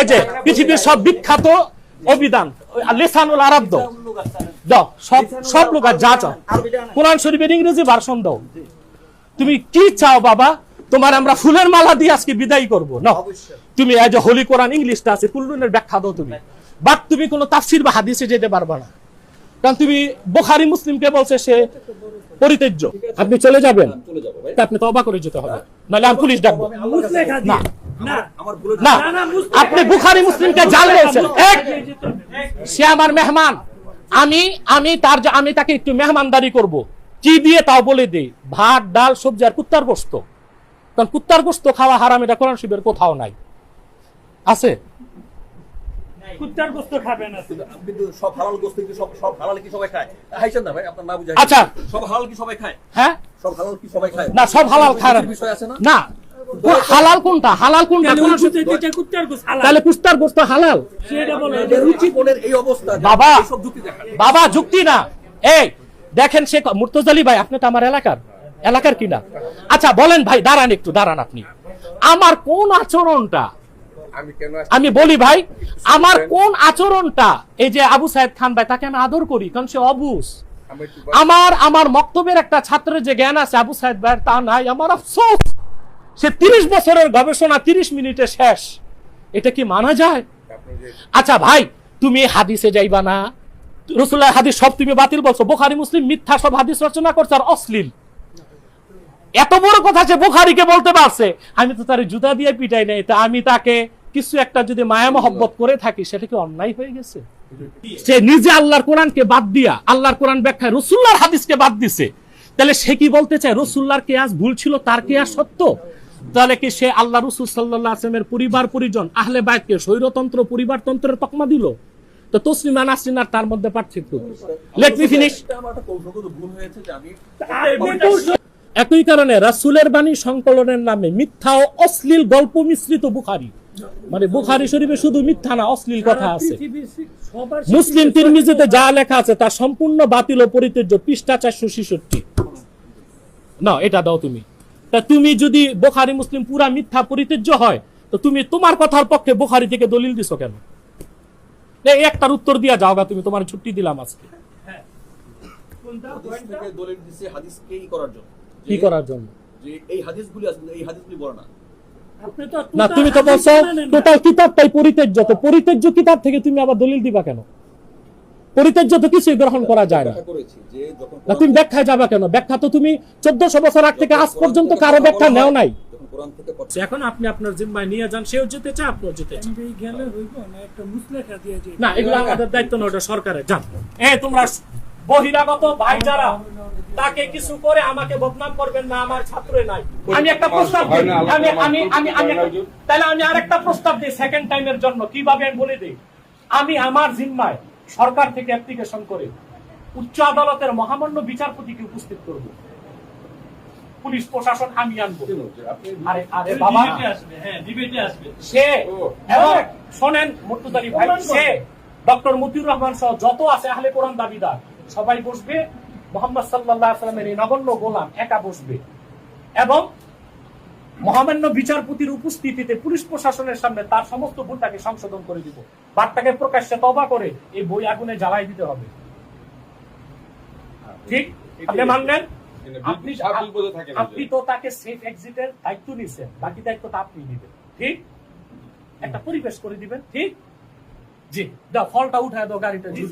এই যে পৃথিবীর সব বিখ্যাত অভিধান লেসানুল আরব দাও। দাও সব সব লোক যা চাও। কোরআন শরীফের ইংরেজি ভার্সন দাও। তুমি কি চাও বাবা? তোমার আমরা ফুলের মালা দিয়ে আজকে বিদায় করব। না তুমি এই যে হোলি কোরআন ইংলিশটা আছে কুল্লুনের ব্যাখ্যা দাও তুমি। বাট তুমি কোনো তাফসির বা হাদিসে যেতে পারবে না। কারণ তুমি বোখারি মুসলিমকে বলছে সে পরিত্যাজ্য। আপনি চলে যাবেন। তা আপনি তবা করে যেতে হবে। নাহলে আমি পুলিশ ডাকবো। না। না। আপনি বুখারি মুসলিমকে জাল বলছেন এক সে আমার মেহমান। আমি আমি তার আমি তাকে একটু মেহমানদারি করব। কি দিয়ে তাও বলে দেই ভাত ডাল সবজি আর কুত্তার গোস্ত। কারণ কুত্তার গোস্ত খাওয়া হারাম এটা কোরআন শিবের কোথাও নাই। আছে? না। সব হালাল গোস্ত কি সব সব হালাল কি সবাই খায়? না। হালাল কোনটা? হালাল কোনটা? তাহলে কুত্তার গোস্ত হালাল। বাবা। বাবা যুক্তি না। এই দেখেন সে মুর্তজালি ভাই আপনি তো আমার এলাকার। এলাকার কিনা আচ্ছা বলেন ভাই দাঁড়ান একটু দাঁড়ান আপনি। আমার কোন আচরণটা? আমি কেন আসছি? আমি বলি ভাই আমার কোন আচরণটা? এই যে আবু সাহেব খান ভাই তাকে আমি আদর করি কারণ সে অবুস। আমার আমার মক্তবের একটা ছাত্রের যে জ্ঞান আছে আবু সাহেব ভাই তা নাই। আমার আফসোস। সে তিরিশ বছরের গবেষণা তিরিশ মিনিটে শেষ। এটা কি মানা যায়? আচ্ছা ভাই তুমি হাদিসে যাইবা না। রসুল্লাহ হাদিস সব তুমি বাতিল বলছো। বোখারি মুসলিম মিথ্যা সব হাদিস রচনা করছে আর অশ্লীল। এত বড় কথা যে বোখারিকে বলতে পারছে। আমি তো তার জুতা দিয়ে পিটাই নাই তা আমি তাকে কিছু একটা যদি মায়া মহব্বত করে থাকি সেটা কি অন্যায় হয়ে গেছে? সে নিজে আল্লাহর কোরআনকে বাদ দিয়া আল্লাহর কোরআন ব্যাখ্যায় রসুল্লাহর হাদিসকে বাদ দিছে। তাহলে সে কি বলতে চায়? রসুল্লাহর কেয়াস ভুল ছিল তার কেয়াস সত্য? তাহলে কি সে আল্লাহ রসুল সাল্লাহ আসলামের পরিবার পরিজন আহলে বাইতকে স্বৈরতন্ত্র পরিবারতন্ত্রের তকমা দিল? তো তসলিমা নাসরিনার তার মধ্যে পার্থক্য। লেট মি ফিনিশ এটা আমার একটা কৌশলগত ভুল হয়েছে যে আমি একই কারণে রাসূলের বাণী সংকলনের নামে মিথ্যা ও অশ্লীল গল্প মিশ্রিত বুখারি। মানে বুখারি শরীফে শুধু মিথ্যা না অশ্লীল কথা আছে। মুসলিম তিরমিজিতে যা লেখা আছে তা সম্পূর্ণ বাতিল ও পরিত্যাজ্য পৃষ্ঠা চারশো ছেষট্টি। না এটা দাও তুমি। তা তুমি যদি বোখারি মুসলিম পুরা মিথ্যা পরিত্যাজ্য হয় তো তুমি তোমার কথার পক্ষে বোখারি থেকে দলিল দিছো কেন? একটার উত্তর দিয়া যাও তুমি তোমার ছুটি দিলাম আজকে। কোনটা? হাদিস থেকে দলিল দিছে হাদিসকে ই করার জন্য। কি করার জন্য? যে এই হাদিসগুলি আছে এই হাদিসগুলি বলে না। আপনি তো না তুমি তো বলছো টোটাল কিতাবটাই পরিত্যাজ্য তো পরিত্যাজ্য কিতাব থেকে তুমি আবার দলিল দিবা কেন? পরিত্যাজ্য তো কিছুই গ্রহণ করা যায় না। ব্যাখ্যা করেছি যে যখন না তুমি ব্যাখ্যায় যাবা কেন? ব্যাখ্যা তো তুমি চোদ্দশো বছর আগ থেকে আজ পর্যন্ত কারও ব্যাখ্যা নেও নাই। যখন কোরআন থেকে কথা এখন আপনি আপনার জিম্মায় নিয়ে যান সেও যেতে চায় আপনিও যেতে চান। এই গেলে হইব না একটা মুসলেখা দিয়ে যে না এগুলো আমাদের দায়িত্ব না ওটা সরকারের। যান। এ তোমরা বহিরাগত ভাই যারা তাকে কিছু করে আমাকে বদনাম করবেন না আমার ছাত্রই নাই। আমি একটা প্রস্তাব দিই আমি আমি আমি আমি একটা- তাহলে আমি আরেকটা প্রস্তাব দিই সেকেন্ড টাইমের জন্য কীভাবে আমি বলে দিই? আমি আমার জিম্মায় সরকার থেকে অ্যাপ্লিকেশন করে উচ্চ আদালতের মহামান্য বিচারপতিকে উপস্থিত করব। পুলিশ প্রশাসন আমি আনব। আরে আরে বাবা। হ্যাঁ সে এবং শোনেন মুর্তুজালি ভাই সে ডক্টর মতিউর রহমান সহ যত আছে আহলে কোরআন দাবিদার সবাই বসবে। মোহাম্মদ সাল্লাল্লাহু আলাইহি সাল্লামের এই নগণ্য গোলাম একা বসবে। এবং মহামান্য বিচারপতির উপস্থিতিতে পুলিশ প্রশাসনের সামনে তার সমস্ত ভুলটাকে সংশোধন করে দিব। বার্তাকে প্রকাশ্যে তবা করে এই বই আগুনে জ্বালাই দিতে হবে। ঠিক? আপনি মানলেন? আপনি তো তাকে সেফ এক্সিটের দায়িত্ব নিছেন। বাকি দায়িত্বটা আপনি নিবেন। ঠিক? একটা পরিবেশ করে দিবেন। ঠিক? জি দাও ফলটা উঠায় দাও গাড়িটা জি।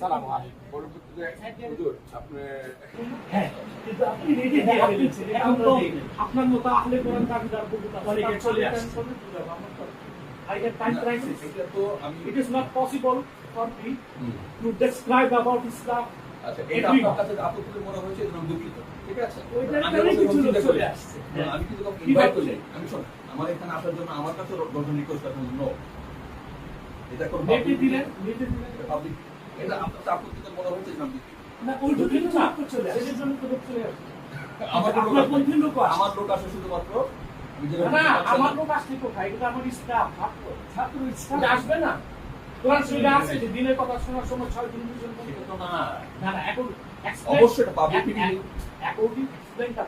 সালাম আলাইকুম। পরবর্তীতে হুজুর, আপনি হ্যাঁ কিন্তু আপনি রেডি হয়ে ফেলেছেন। এখন তো আপনার মতো আহলে কোরআন দাবিদার অনেকে চলে আসছে। I have time crisis. এটা তো আমি It is not possible for me to describe about Islam. আচ্ছা এটা আপনার কাছে আপত্তি মনে হয়েছে এজন্য দুঃখিত? ঠিক আছে? ওইটার কারণে কিছু চলে আসছে। আমি কিন্তু ইনভাইট করি আমি শোন আমার এখানে আসার জন্য আমার কাছে রিকোয়েস্ট এখন নো এটা কোন মেপে দিলেন মেপে দিলেন পাবলিক এটা আপনার কাছে মনে হয়েছে এজন্য না ওই দুটো তো চলে আসে। সেজন্য তো চলে আসে। আমার লোক। আমার লোক আসে শুধুমাত্র না আমার লোক আসলে কোথায়? এটা আমার স্টাফ ছাত্র। স্টাফ। আসবে না। কোরআন শরীফে আছে যে দিনের কথা শোনার সময় ছয় দিন দুজন তো না। না না এখন অবশ্যই এটা public meeting। according explain the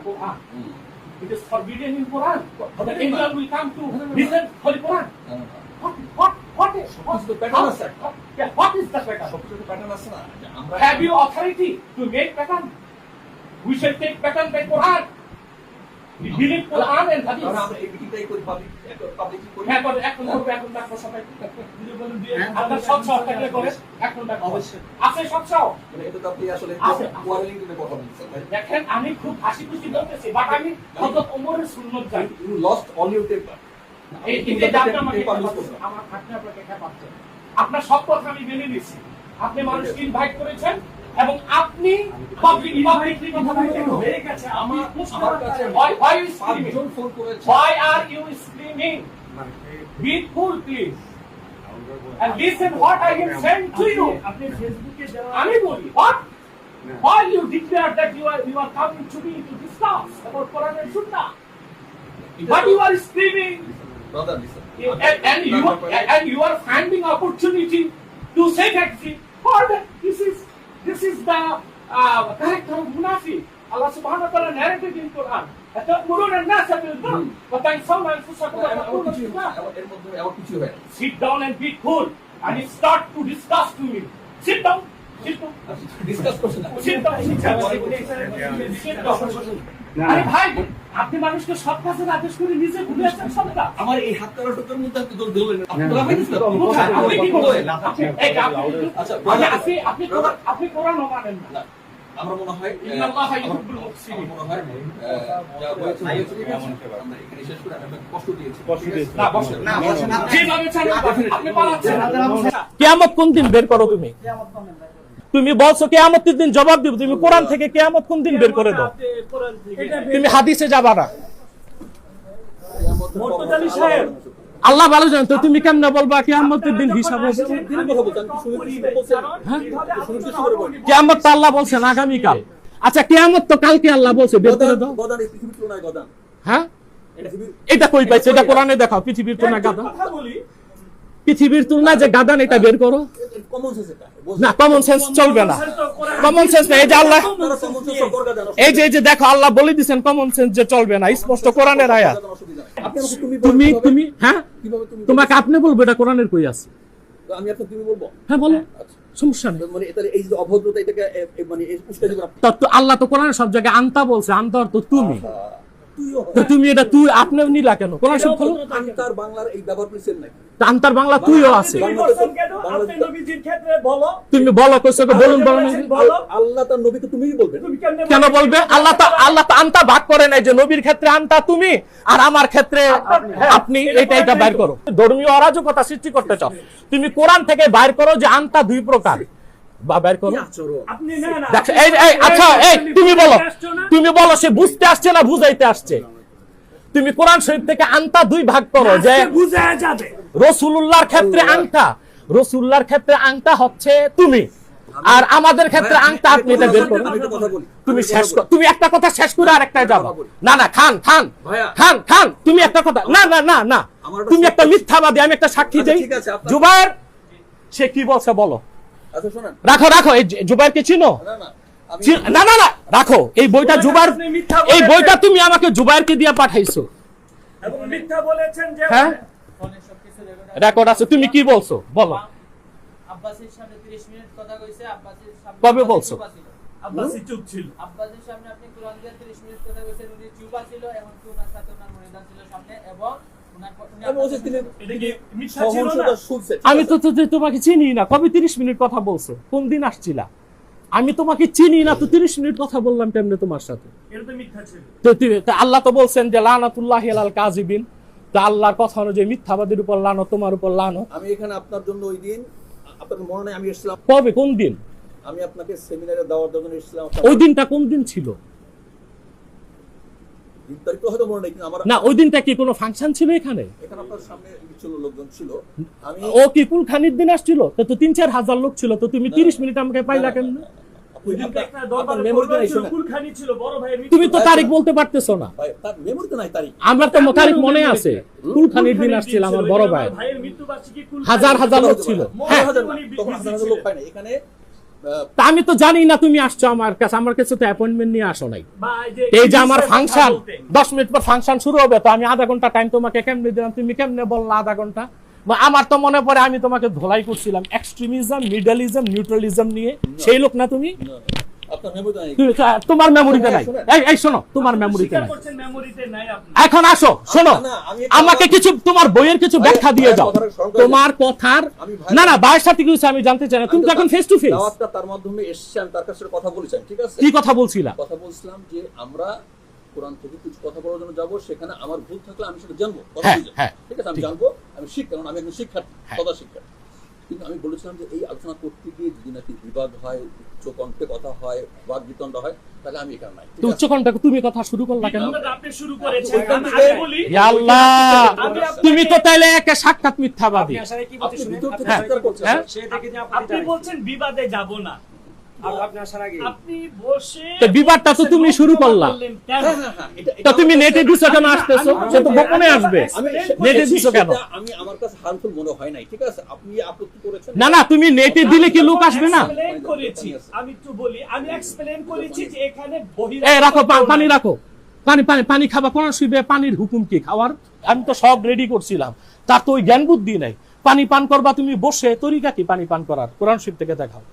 it is forbidden in Quran but Forbidden will come to না, না, না। listen Holy Quran না। সবকিছু তো pattern একটা। What is the pattern? সবকিছু pattern আছে না? আমরা Have you authority to make pattern? We shall take pattern by Quran. We believe Quran and Hadith. আমরা এই মিটিংটাই করি পাবলিক পাবলিক করি হ্যাঁ, করে, এখন করব, এখন ডাকবো সবাই। আপনার সৎসাহ থাকলে করে, এখন ডাকবো। আছে সৎসাহ? মানে এটা তো আপনি আসলে কোয়ারেলিং নিয়ে কথা বলছেন দেখেন আমি খুব হাসি খুশি বলতেছি বাট আমি হযরত ওমরের সুন্নত জানি ইউ লস্ট অল পেপার আপনার সব কথা আমি মেনে নিছি আপনি মানুষকে ইনভাইট করেছেন এবং আপনি পাবলিক পাবলিকলি কথা বলছেন হয়ে গেছে আমার আমার কাছে Why why you পাঁচজন ফোন করেছে Why are you screaming? Be cool please and listen what I am saying to you. আপনি ফেসবুকে দেওয়া আমি বলি what? Why you declare that you are you are coming to me to discuss about Quran and Sunnah? But you are screaming Brother, listen. You, and, and, you are, and you are finding opportunity to say that for that. This is, this is the uh, character of Munafi. Allah subhanahu wa ta'ala narrated in Quran. Sit down and be cool and start to discuss to me. Sit down. Sit down. Discuss person. Sit down. Sit down. Sit down. আরে ভাই আপনি মানুষকে সৎ কাজের আদেশ করে নিজে ভুলে আছেন সৎ কাজ আমার এই হাত কাটা টোকের মধ্যে আপনি দৌড় দিলেন আপনি কি আপনি- আচ্ছা, আপনি- আপনি- আপনি কোরআন- মানেন না। আমার মনে হয় আহ, ইন্নাল্লাহা আমার ইউহিব্বুল মুহসিনিন। আমার মনে হয় আহ, যা হয়েছে হয়েছে, ঠিক আছে? আমরা এখানে শেষ করে কষ্ট দিয়েছি কষ্ট ঠিক আছে? দিয়েছি। না, বসেন। না, বসেন না। যেভাবে চান আপনি পালাচ্ছেন। কেয়ামত কোন দিন বের করো তুমি তুমি বলছো কেয়ামতের দিন জবাব দিব তুমি কোরআন থেকে কেয়ামত কোন দিন বের করে দাও। তুমি হাদিসে যাবা না। আল্লাহ ভালো জানেন তো তুমি কেমনে বলবা কেয়ামতের দিন হিসাব বলছেন। হ্যাঁ? কেয়ামত তো আল্লাহ বলছেন আগামীকাল। আচ্ছা কেয়ামত তো কালকে আল্লাহ বলছে বের করে দাও। হ্যাঁ? এটা কই পাইছে? এটা কোরআনে দেখাও পৃথিবীর তুলনায় গাদা পৃথিবীর তুলনায় যে গাদান এটা বের করো। না কমন সেন্স চলবে না। কমন সেন্স না এই যে আল্লাহ এই যে এই যে দেখো আল্লাহ বলে কমন সেন্স যে চলবে না স্পষ্ট কোরআনের আয়াত। তুমি তুমি হ্যাঁ? তোমাকে আপনি বলব এটা কোরআনের কই আছে? আমি আপনাকে তুমি বলব? হ্যাঁ বলো। আচ্ছা। সমস্যা নেই। মানে এটা এই যে অভদ্রতা এটাকে এ- এ- মানে উস্কানি করে আল্লাহ তো কোরআনের সব জায়গায় আনতা বলছে আনতার তো তুমি। তো তুমি এটা তুই আপনি নিলা কেন? কোরআন সব আন্তার বাংলার এই ব্যবহার পেয়েছেন নাকি? তা আনতার বাংলা তুইও আছে। তুমি আপনি নবীজির ক্ষেত্রে বলো। তুমি বলো কইছো কি বলুন বলো আল্লাহ তার নবীকে তুমিই বলবেন তুমি কেন বলবে? আল্লাহ তো আল্লাহ তো আনতা ভাগ করে নাই যে নবীর ক্ষেত্রে আনতা তুমি আর আমার ক্ষেত্রে আপনি এটা এটা বাইর করো। ধর্মীয় অরাজকতা সৃষ্টি করতে চাও। তুমি কোরআন থেকে বাইর করো যে আন্তা দুই প্রকার। বা করো। আচ্ছা এই তুমি বলো তুমি বলো সে বুঝতে আসছে না বুঝাইতে আসছে? তুমি কোরআন শরীফ থেকে আনতা দুই ভাগ করো যে রসুল্লাহর ক্ষেত্রে আংটা রসুল্লাহর ক্ষেত্রে আংটা হচ্ছে তুমি। আর আমাদের ক্ষেত্রে আংটা আপনি এটা বের করো একটা কথা তুমি শেষ তুমি একটা কথা শেষ করে আর একটা যাব না না খান খান খান খান তুমি একটা কথা না না না না। তুমি একটা মিথ্যাবাদী আমি একটা সাক্ষী আচ্ছা, দেই। ঠিক আছে, আপনার- জুবাইর সে কি বলছে বলো। রাখো রাখো এই জুবাইরকে চিনো? না না না না না রাখো এই বইটা জুবাইর এই বইটা তুমি আমাকে জুবাইরকে দিয়ে পাঠাইছো। এবং মিথ্যা বলেছেন যে হ্যাঁ? রেকর্ড আছে তুমি কি বলছো? বলো। আব্বাসের সামনে 30 মিনিট কথা কইছে আব্বাসের সামনে কবে বলছো? আব্বাসি চুপ ছিল। আব্বাসের সামনে আপনি কোরআন দিয়ে 30 মিনিট কথা কইছেন উনি চুপ ছিল এখন কি ওনার সাথে ওনার মনিদান ছিল সামনে এবং আমি বলছি তিনি এটা কি মিথ্যা ছিল না? সহনশীলতা শুনছে আমি তো তোমাকে চিনি না কবে তিরিশ মিনিট কথা বলছো? কোন দিন আসছিলা? আমি তোমাকে চিনি না তো তিরিশ মিনিট কথা বললাম কেমনে তোমার সাথে? এটা তো মিথ্যা ছিল। তো তুমি- তা আল্লাহ তো বলছেন যে লানাতুল্লাহ আল কাজিবিন তো আল্লাহর কথা অনুযায়ী মিথ্যাবাদীর উপর লানো তোমার উপর লানো আমি এখানে আপনার জন্য ওই দিন আপনার মনে আমি এসেছিলাম। কবে? কোন দিন? আমি আপনাকে সেমিনারে দেওয়ার জন্য এসেছিলাম। ওই দিনটা কোন দিন ছিল? দিন হয়তো মনে নেই কিন্তু আমার না ওই দিনটা কি কোনো ফাংশন ছিল এখানে? এখানে আপনার সামনে ছিল লোকজন ছিল। আমি ও কি কুলখানির দিন আসছিল? তো তো তিন চার হাজার লোক ছিল তো তুমি তিরিশ মিনিট আমাকে পাইলা কেন তুমি তো তারিখ বলতে পারতেছো না। ভাই, তার মেমোরিতে নাই তারিখ। আমরা তো তারিখ মনে আছে। কুলখানির দিন আসছিল আমার বড় ভাই। ভাইয়ের হাজার হাজার লোক ছিল। হ্যাঁ। আমি তো জানি না তুমি আসছো আমার কাছে আমার কাছে তো অ্যাপয়েন্টমেন্ট নিয়ে আসো নাই। এই যে আমার ফাংশন দশ মিনিট পর ফাংশন শুরু হবে তো আমি আধা ঘণ্টা টাইম তোমাকে কেমনে দিলাম? তুমি কেমনে বললা আধা ঘণ্টা? আমার তো মনে পড়ে আমি তোমাকে ধোলাই করছিলাম। এক্সট্রিমিজম মিডালিজম নিউট্রালিজম নিয়ে। সেই লোক না তুমি? নাই। তুমি- তোমার মেমোরিতে নাই। এই শোনো তোমার মেমোরিতে নাই। এখন আসো শোনো না, না, আমি- আমাকে কিছু তোমার বইয়ের কিছু ব্যাখ্যা দিয়ে করে তোমার কথার না না ভাইয়ের সাথে কিছু আমি জানতে চাই না। তুমি এখন ফেস টু ফেস তার মাধ্যমে এসেছে আমি তার কাছে কথা বলেছিলাম ঠিক আছে? কি কথা বলছিলা? কথা বলছিলাম যে আমরা কোরআন থেকে কিছু কথা বলার জন্য যাব সেখানে আমার ভুল থাকলে আমি সেটা জানব কথা হ্যাঁ। হ্যাঁ, ঠিক আছে আমি জানব আমি শিখ কারণ আমি একজন শিক্ষার্থী হ্যাঁ। সদা শিক্ষার্থী। কিন্তু আমি বলেছিলাম যে এই আলোচনা করতে গিয়ে যদি নাকি বিবাদ হয় উচ্চ কণ্ঠে কথা হয় বাদ বিতণ্ড হয় তাহলে আমি এখানে নাই। তো উচ্চকণ্ঠে তুমি কথা শুরু করলে কেন? আপনি শুরু করেছেন আমি বলি ইয়া আল্লাহ! তুমি তো তাইলে একা সাক্ষাৎ মিথ্যাবাদী। আপনি আসলে কি বলতে স্বীকার করছেন। হ্যাঁ। আপনি বলছেন বিবাদে যাব না। বিবাদটা তো তুমি শুরু করলা। বললেন কেন? হ্যাঁ, হ্যাঁ, হ্যাঁ, এটা- তো এটা তুমি নেটে দিছো কেন আসতেছো? সে তো গোপনে আসবে। আমি নেটে দিছো কেন? আমি আমার কাছে হার্মফুল মনে হয় নাই ঠিক আছে? আপনি আপত্তি করেছেন? না না তুমি নেটে দিলে কি লোক আসবে না? করেছি আমি একটু বলি আমি এক্সপ্লেইন করেছি যে এখানে এই রাখো পানি রাখো। পানি পানি পানি খাবা কোন শুইবে পানির হুকুম কি? খাওয়ার? আমি তো সব রেডি করছিলাম। তার তো ওই জ্ঞান বুদ্ধি নাই। পানি পান করবা তুমি বসে তরিকা কি পানি পান করার? কোরআন শরীফ থেকে দেখাও।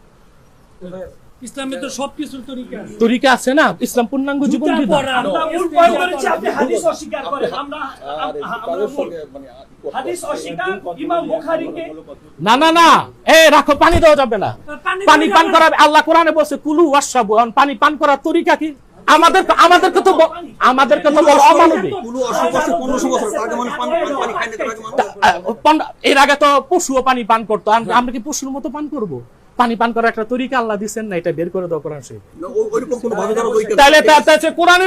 ইসলামে তো সবকিছুর তরিকা তরিকা আছে না? ইসলাম পূর্ণাঙ্গ জীবন আমরা মূল পয়েন্ট করেছি আপনি হাদিস অস্বীকার করেন। আমরা আর এই আমরা তাদের মূল- সঙ্গে মানে আ- হাদিস অস্বীকার ইমাম বুখারীকে। না না না। এ রাখো পানি দেওয়া যাবে না। পানি পান করা আল্লাহ কোরআনে বলছে কুলু ওয়াসাবু পানি পান করার তরিকা কি? আমাদের আমাদেরকে তো আমাদেরকে তো বলো অমানবিক এর আগে তো পশুও পানি পান করতো। আমরা কি পশুর মতো পান করব? পানি পান করার একটা তরিকা আল্লাহ দিচ্ছেন না এটা বের করে দাও কোরআন শরীফ। বই কেন- তাহলে হচ্ছে কোরআনের